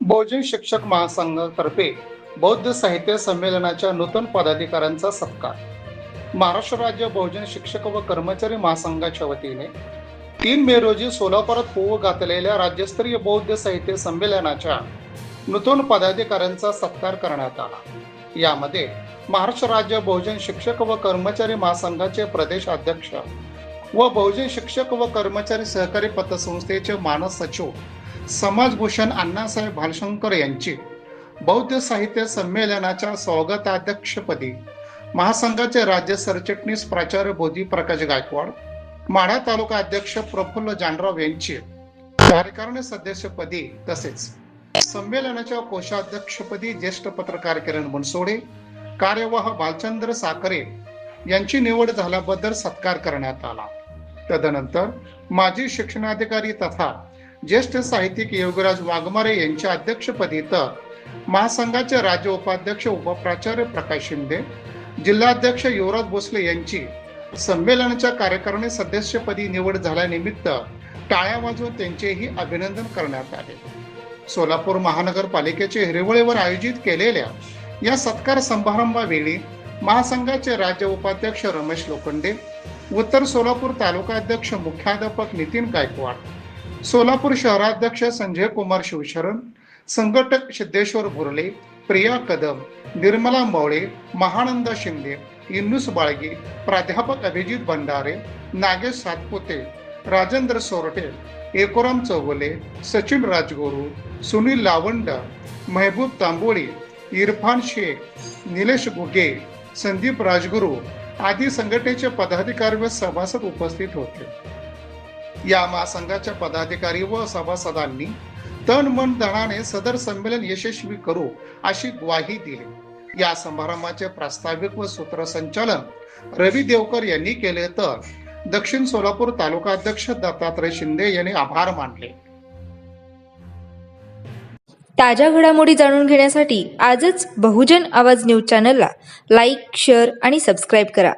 बहुजन शिक्षक महासंघातर्फे बौद्ध साहित्य संमेलनाच्या नूतन पदाधिकाऱ्यांचा सत्कार. महाराष्ट्र राज्य बहुजन शिक्षक व कर्मचारी महासंघाच्या वतीने तीन मे रोजी सोलापुरात होऊ घातलेल्या राज्यस्तरीय बौद्ध साहित्य संमेलनाच्या नूतन पदाधिकाऱ्यांचा सत्कार करण्यात आला. यामध्ये महाराष्ट्र राज्य बहुजन शिक्षक व कर्मचारी महासंघाचे प्रदेश अध्यक्ष व बहुजन शिक्षक व कर्मचारी सहकारी पतसंस्थेचे मानस सचिव समाजभूषण अण्णासाहेब भालशंकर यांची बौद्ध साहित्य संमेलनाच्या स्वागताध्यक्षपदी महासंघाचे राज्य सरचिटणीस प्राचार्य बोधी प्रकाश गायकवाड माढा तालुका अध्यक्ष प्रफुल्ल जानराव यांची कार्यकारिणी सदस्यपदी तसेच संमेलनाच्या कोषाध्यक्षपदी ज्येष्ठ पत्रकार किरण बनसोडे कार्यवाह भालचंद्र साखरे यांची निवड झाल्याबद्दल सत्कार करण्यात आला. तदनंतर माजी शिक्षणाधिकारी तथा ज्येष्ठ साहित्यिक योगराज वाघमारे यांच्या अध्यक्षपदी तर महासंघाचे राज्य उपाध्यक्ष उपप्राचार्य प्रकाश शिंदे जिल्हाध्यक्ष युवराज भोसले यांची संमेलनाच्या कार्यकारिणी सदस्यपदी निवड झाल्यानिमित्त टाळ्या वाजवून त्यांचेही अभिनंदन करण्यात आले. सोलापूर महानगरपालिकेचे हिरवळीवर आयोजित केलेल्या या सत्कार समारंभावेळी महासंघाचे राज्य उपाध्यक्ष रमेश लोखंडे उत्तर सोलापूर तालुका अध्यक्ष मुख्याध्यापक नितीन गायकवाड सोलापूर शहराध्यक्ष संजय कुमार शिवशरण संघटक सिद्धेश्वर भुरले प्रिया कदम निर्मला मवळे महानंद शिंदे इन्नुस बाळगी प्राध्यापक अभिजित भंडारे नागेश सातपुते राजेंद्र सोरटे एकोराम चौगुले सचिन राजगुरू सुनील लावंड महबूब तांबोळी इरफान शेख निलेश गुगे संदीप राजगुरू आदी संघटनेचे पदाधिकारी व सभासद उपस्थित होते. या महासंघाच्या पदाधिकारी व सभासदांनी तन मन धनाने सदर संमेलन यशस्वी करू अशी ग्वाही दिली. या समारंभाचे प्रास्ताविक व सूत्रसंचालन रवी देवकर यांनी केले तर दक्षिण सोलापूर तालुका अध्यक्ष दत्तात्रय शिंदे यांनी आभार मानले. ताज्या घडामोडी जाणून घेण्यासाठी आजच बहुजन आवाज न्यूज चॅनलला लाईक शेअर आणि सबस्क्राईब करा.